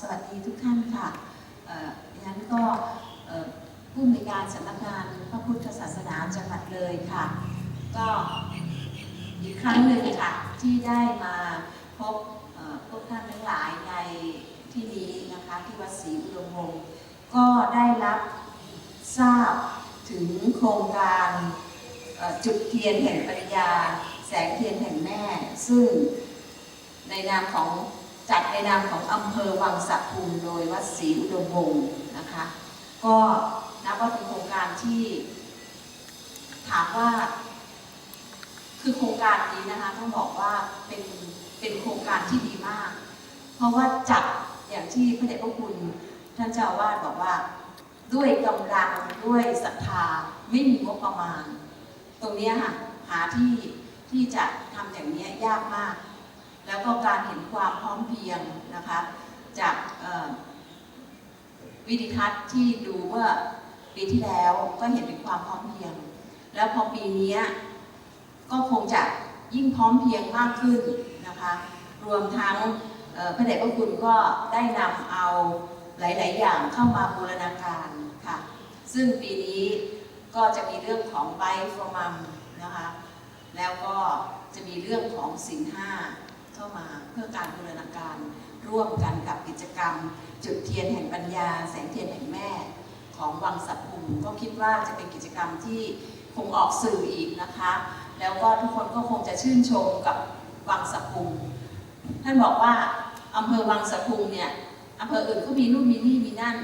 สวัสดีทุกท่านค่ะเอ่อดิฉันก็ผู้อำนวยการสำนักงานพระพุทธศาสนาจังหวัดเลยค่ะ ก็อีกครั้งหนึ่งค่ะ ที่ได้มาพบพวกท่านทั้งหลายในที่นี้นะคะที่วัดศรีอุดมวงศ์ก็ได้รับทราบถึงโครงการจุดเทียนแห่งปริญญา แสงเทียนแห่งแม่ ซึ่งในนามของ จัดในนามของอำเภอวังสะพุงโดยวัดศรีอุดมวงศ์นะคะ ก็นับว่าเป็นโครงการที่ถามว่า คือโครงการนี้นะคะต้องบอกว่าเป็นเป็นโครงการที่ดีมาก เพราะว่าจัดอย่างที่พระเดชพระคุณท่านเจ้าอาวาสบอกว่าด้วยกำลังด้วยศรัทธาไม่มีงบประมาณ ตรงนี้ค่ะหาที่ที่จะทำอย่างนี้ยากมาก แล้วก็การเห็นความพร้อมเพรียงนะคะจากวิดิทัศน์ที่ดูเมื่อปีที่แล้วก็เห็นถึงความพร้อมเพรียง แล้วพอปีนี้ก็คงจะยิ่งพร้อมเพรียงมากขึ้นนะคะรวมทั้งพระเดชพระคุณก็ได้นำเอาหลาย ๆ อย่างเข้ามาบูรณาการค่ะ ซึ่งปีนี้ก็จะมีเรื่องของไบฟอร์มัมนะคะ แล้วก็จะมีเรื่องของสินห้า เข้ามาเพื่อการบูรณาการร่วมกันกับกิจกรรม จุดเทียนแห่งปัญญา แสงเทียนแห่งแม่ ของวังสัตพุงก็คิดว่าจะเป็นกิจกรรมที่คงออกสื่ออีกนะคะ แล้วก็ทุกคนก็คงจะชื่นชมกับวังสะพุงท่านบอกว่าอำเภอวังสะพุงเนี่ยอำเภออื่นก็มีนู่นมีนี่มีนั่น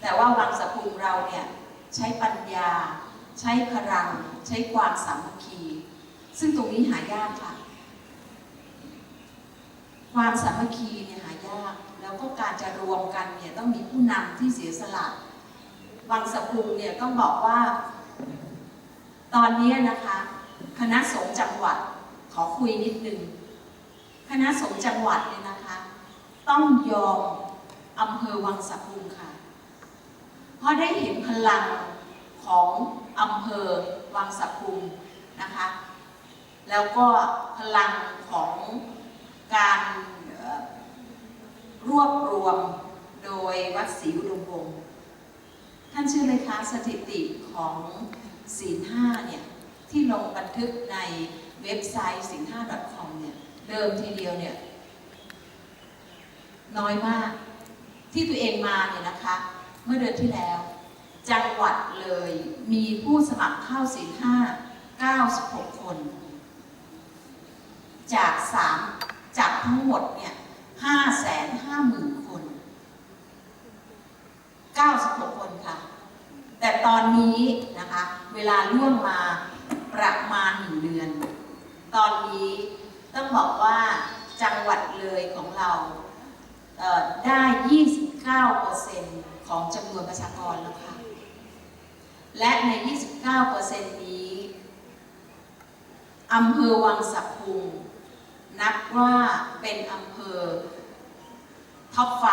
แต่ว่าวังสะพุงเราเนี่ยใช้ปัญญา ใช้พลัง ใช้ความสามัคคี ซึ่งตรงนี้หายากค่ะ ความสามัคคีเนี่ยหายากแล้วก็การจะรวมกันเนี่ยต้องมีผู้นำที่เสียสละวังสะพุงเนี่ยต้องบอกว่า ตอนนี้นะคะ คณะสงฆ์จังหวัดขอคุยนิดนึงคณะสงฆ์จังหวัดเนี่ยนะคะ ต้องยอมอำเภอวังสะพุงค่ะ เพราะได้เห็นพลังของอำเภอวังสะพุงนะคะ แล้วก็พลังของ การรวบรวมโดยวัดศรีอุดมวงศ์ท่านเชื่อไหมคะสถิติของศีลห้าเนี่ยที่ลงบันทึกในเว็บไซต์ศีลห้า .com เนี่ยเดิมทีเดียวเนี่ยน้อยมากที่ตัวเองมาเนี่ยนะคะ เมื่อเดือนที่แล้ว จังหวัดเลยมีผู้สมัครเข้าศีลห้า 96 คน จากสาม จากทั้งหมดเนี่ยห้าแสนห้าหมื่นคน96คนค่ะ แต่ตอนนี้นะคะ เวลาล่วงมาประมาณหนึ่งเดือน ตอนนี้ต้องบอกว่าจังหวัดเลยของเราเได้ 29%ของจำนวนประชากรแล้วค่ะ และใน 29%นี้อำเภอวังสะพุง นับว่าเป็นอำเภอท็อปไฟ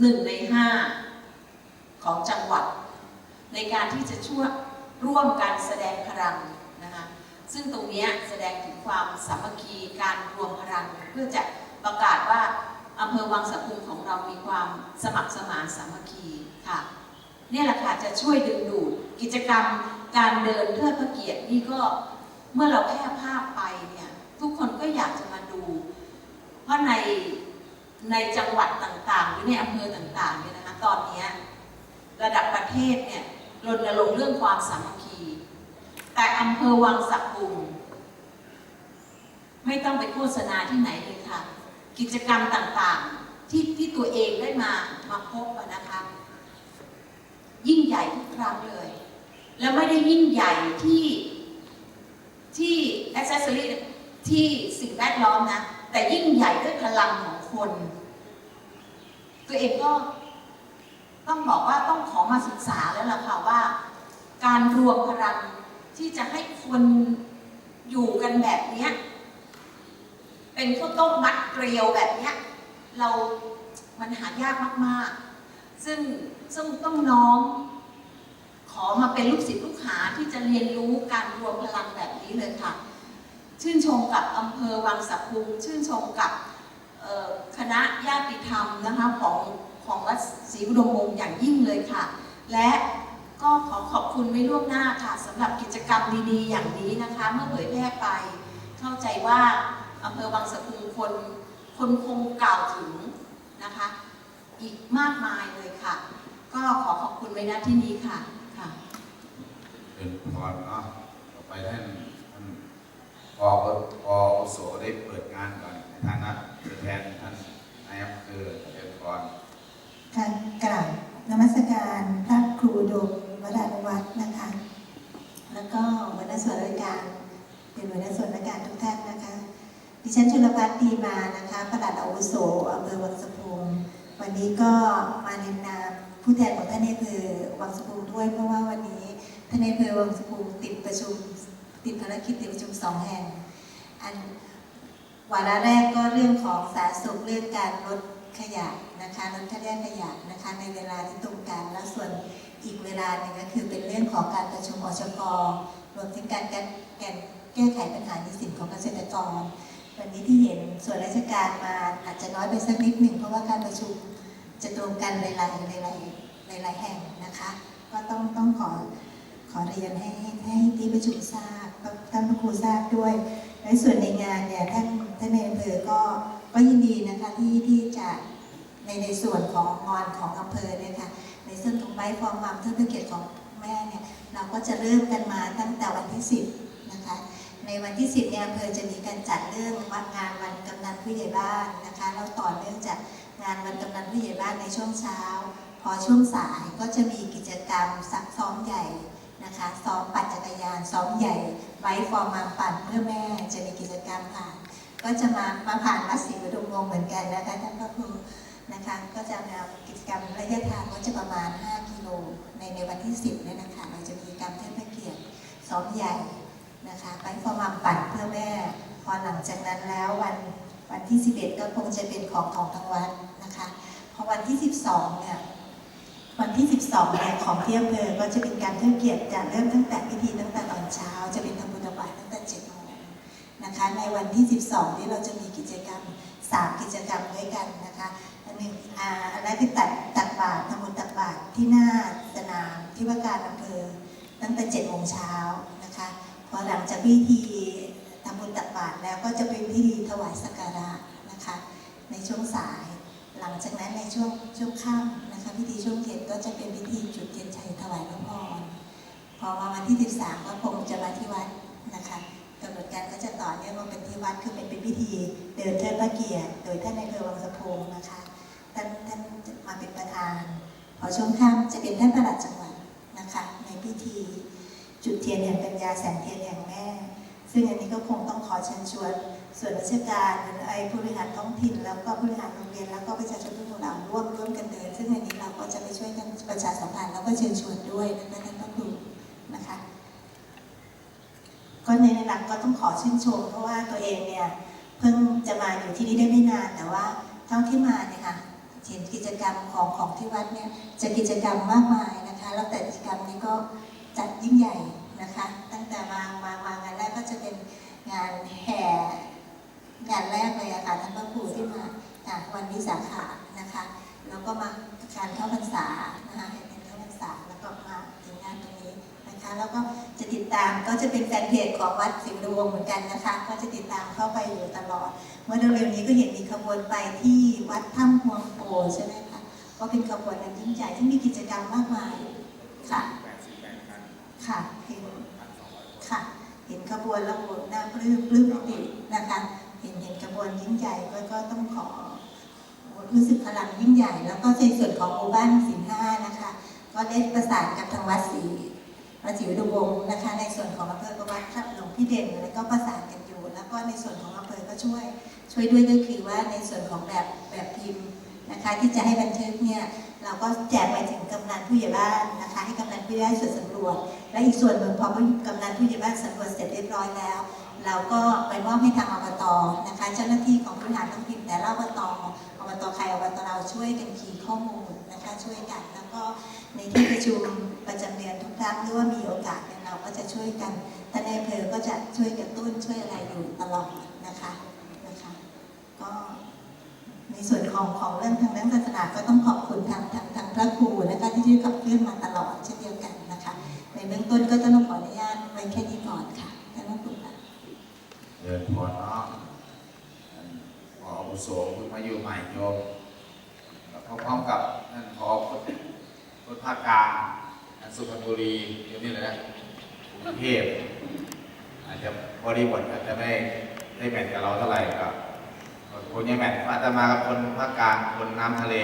หนึ่งในห้าของจังหวัด ในการที่จะช่วยร่วมกันแสดงพลังนะคะซึ่งตรงนี้แสดงถึงความสามัคคีการรวมพลังเพื่อจะประกาศว่าอำเภอวังสะพุงของเรามีความสมัครสมานสามัคคีค่ะนี่แหละค่ะจะช่วยดึงดูดกิจกรรมการเดินเทิดพระเกียรตินี่ก็เมื่อเราแพร่ภาพไปเนี่ยทุกคน ก็อยากจะมาดูเพราะในในจังหวัดต่างๆ หรือในอำเภอต่างๆเนี่ยนะคะตอนนี้ระดับประเทศเนี่ยรณรงค์เรื่องความสามัคคี แต่อำเภอวังสะพุงไม่ต้องไปโฆษณาที่ไหนเลยค่ะ กิจกรรมต่างๆที่ที่ตัวเองได้มามาพบนะคะ ยิ่งใหญ่ทุกครั้งเลย แล้วไม่ได้ยิ่งใหญ่ที่ที่ accessory ที่สิ่งแวดล้อมนะ แต่ยิ่งใหญ่ด้วยพลังของคน ตัวเองก็ต้องบอกว่าต้องขอมาศึกษาแล้วล่ะค่ะว่า การรวมพลังที่จะให้คนอยู่กันแบบนี้เป็นข้าวต้มมัดเกลียวแบบนี้เรามันหายากมาก ๆ ซึ่งซึ่งต้องน้อมขอมาเป็นลูกศิษย์ลูกหาที่จะเรียนรู้การรวมพลังแบบนี้เลยค่ะ ชื่นชมกับอำเภอวังสะพุง ชื่นชมกับคณะญาติธรรมนะคะของของวัดศรีอุดมวงศ์อย่างยิ่งเลยค่ะ และก็ขอขอบคุณไว้ล่วงหน้าค่ะสำหรับกิจกรรมดีๆ อย่างนี้นะคะ เมื่อเผยแพร่ไป เข้าใจว่าอำเภอวังสะพุงคนคนคงกล่าวถึงนะคะ อีกมากมายเลยค่ะ ก็ขอขอบคุณไว้ณที่นี้ค่ะค่ะเป็นพรเนาะต่อไปท่าน พอพอโสได้เปิดงานก่อนในฐานะตัวแทนท่านนายอำเภอเป็นพรการกราบนมัสการพระครูอุดมวรานุวัฒน์นะคะ แล้วก็หัวหน้าส่วนราชการเป็นหัวหน้าส่วนราชการทุกท่านนะคะ ดิฉันชุลพัฒน์ดีมานะคะประหลัดอาวุโสอำเภอวังสะพุงวันนี้ก็มาในนามผู้แทนของท่านในอำเภอวังสะพุงด้วยเพราะว่าวันนี้ท่านในอำเภอวังสะพุงติดประชุม ติดภารกิจติดประชุมสองแห่ง อันวาระแรกก็เรื่องของสาธารณสุขเรื่องการลดขยะนะคะลดค่าแยกขยะนะคะในเวลาที่ตรงกันแล้วส่วนอีกเวลาหนึ่งก็คือเป็นเรื่องของการประชุมอชกรวมถึงการแก้แก้ไขปัญหาหนี้สินของเกษตรกร วันนี้ที่เห็นส่วนราชการมาอาจจะน้อยไปสักนิดหนึ่งเพราะว่าการประชุมจะตรงกันหลายๆหลายๆหลายๆแห่งนะคะ ก็ต้องต้องขอ อเรียนให้ให้ที่ประชุมทราบท่านพระครูทราบด้วย ในส่วนในงานเนี่ยท่านท่านในอำเภอก็ก็ยินดีนะคะที่ที่จะในในส่วนของงานของอำเภอเนี่ยค่ะในส่วนของใบฟอร์มมัมเทิดพระเกียรติของแม่เนี่ยเราก็จะเริ่มกันมาตั้งแต่วันที่ 10นะคะในวันที่ 10เนี่ยอำเภอจะมีการจัดเรื่องวันงานวันกำนันผู้ใหญ่บ้านนะคะแล้วต่อเนื่องจากงานวันกำนันผู้ใหญ่บ้านในช่วงเช้า พอช่วงสายก็จะมีกิจกรรมซักซ้อมใหญ่ นะคะซ้อมปั่นจักรยานซ้อมใหญ่ไว้ฟอร์มมาปั่นเพื่อแม่จะมีกิจกรรมผ่าน ก็จะมามาผ่านวัดศรีอุดมวงเหมือนกันนะคะท่านพระครูนะคะก็จะมีกิจกรรมระยะทางก็จะประมาณ 5 กิโลในในวันที่ 10เนี่ยนะคะเราจะมีกิจกรรมเทิดพระเกียรติซ้อมใหญ่นะคะไปฟอร์มมาปั่นเพื่อแม่ พอหลังจากนั้นแล้ววันวันที่ 11 ก็คงจะเป็นของของทางวัดนะคะพอวันที่ 12เนี่ย วันที่ 12เนี่ยของที่อำเภอก็จะเป็นการเทิดเกียรติจะเริ่มตั้งแต่พิธีตั้งแต่ตอนเช้า จะเป็นธรรมบุญถวายตั้งแต่7โมงนะคะ ในวันที่ 12 นี้เราจะมีกิจกรรม 3 กิจกรรมด้วยกันนะคะอันหนึ่งอ่าอันแรกคือตัดตักบาตรทำบุญตักบาตรที่หน้าสนามที่ว่าการอำเภอตั้งแต่7โมงเช้านะคะพอหลังจากพิธีทำบุญตักบาตรแล้วก็จะเป็นพิธีถวายสักการะนะคะ ในช่วงสาย หลังจากนั้นในช่วงช่วงค่ำ นะคะพิธีช่วงเย็นก็จะเป็นพิธีจุดเทียนชัยถวายพระพรพอมาวันที่ 13 ก็คงจะมาที่วัดนะคะกำหนดการก็จะต่อเนื่องมาเป็นที่วัดคือเป็นเป็นพิธีเดินเทิดพระเกียรติโดยท่านในายอำเภอวังสะพงนะคะท่านท่านมาเป็นประธาน พอช่วงค่ำจะเป็นท่านประหลัดจังหวัดนะคะในพิธีจุดเทียนแห่งปัญญาแสงเทียนแห่งแม่ ซึ่งอันนี้ก็คงต้องขอเชิญชวนส่วนราชการไอ้ผู้บริหารท้องถิ่น แล้วก็ผู้บริหารโรงเรียนแล้วก็ประชาชนทุกหมู่เหล่าร่วม งอันนี้เราก็จะไปช่วยกันประชาสัมพันธ์แล้วก็เชิญชวนด้วยนะคะท่านพระครูนะคะก็ในหลักก็ต้องขอชื่นชม เพราะว่าตัวเองเนี่ยเพิ่งจะมาอยู่ที่นี่ได้ไม่นานแต่ว่าเท่าที่มาเนี่ยค่ะเห็นกิจกรรมของของที่วัดเนี่ยจะกิจกรรมมากมายนะคะ แล้วแต่กิจกรรมนี้ก็จัดยิ่งใหญ่นะคะ ตั้งแต่มามามางานแรกก็จะเป็นงานแห่งานแรกเลยอะค่ะท่านพระครูที่มาจากวันวิสาขะนะคะ แล้วก็มา การเข้าพรรษานะคะให้เป็นเข้าพรรษาแล้วก็มาถึงงานตรงนี้นะคะ แล้วก็จะติดตามก็จะเป็นแฟนเพจของวัดสิงห์ดวงเหมือนกันนะคะ ก็จะติดตามเข้าไปอยู่ตลอด เมื่อเร็วๆนี้ก็เห็นมีขบวนไปที่วัดถ้ำพวงโปใช่ไหมคะก็เป็นขบวนอันยิ่งใหญ่ที่มีกิจกรรมมากมายค่ะค่ะเห็นค่ะ เห็นขบวนแล้วหน่าปลื้มปลื้มปิตินะคะ เห็นเห็นขบวนยิ่งใหญ่ก็ก็ต้องขอ รู้สึกพลังยิ่งใหญ่ แล้วก็ในส่วนของหมู่บ้านสินห้านะคะ ก็ได้ประสานกับทางวัดศรีวัดศรีอุดมวงศ์นะคะ ในส่วนของอำเภอก็วัดพระหลวงพี่เด่นแล้วก็ประสานกันอยู่ แล้วก็ในส่วนของอำเภอก็ช่วย ช่วยด้วยก็คือว่าในส่วนของแบบแบบพิมพ์นะคะที่จะให้บันทึกเนี่ยเราก็แจกไปถึงกำนันผู้ใหญ่บ้านนะคะให้กำนันผู้ใหญ่บ้านส่วนสำรวจ และอีกส่วนหนึ่งพอกำนันผู้ใหญ่บ้านสำรวจเสร็จเรียบร้อยแล้ว เราก็ไปมอบให้ทางอบตนะคะ เจ้าหน้าที่ของบริหารท้องถิ่นแต่ละอบต อบตใครอบตเราช่วยกันคีข้อมูลนะคะช่วยกัน แล้วก็ในที่ประชุมประจำเดือนทุกครั้งหรือว่ามีโอกาสเนี่ยเราก็จะช่วยกันท่านในอำเภอก็จะช่วยกระตุ้นช่วยอะไรอยู่ตลอดนะคะนะคะก็ในส่วนของของเรื่องทางด้านศาสนาก็ต้องขอบคุณทางทางทางพระครูนะคะที่ช่วยขับเคลื่อนมาตลอดเช่นเดียวกันนะคะ ในเบื้องต้นก็จะต้องขออนุญาตไว้แค่นี้ก่อนค่ะท่านพระครูค่ะเดินพรเนาะพอ วุโสเพิ่มาอยู่ใหม่โยมแล้วพร้อมๆกับท่านพอพุทธพุทธภาคกลางท่านสุพรรณบุรีเดี๋ยวนี้เลยนะกรุงเทพอาจจะบริบทอาจจะไม่ได้แมทกับเราเท่าไหร่กับคนยังแมทอาจจะมากับคนภาคกลางคนน้ำทะเล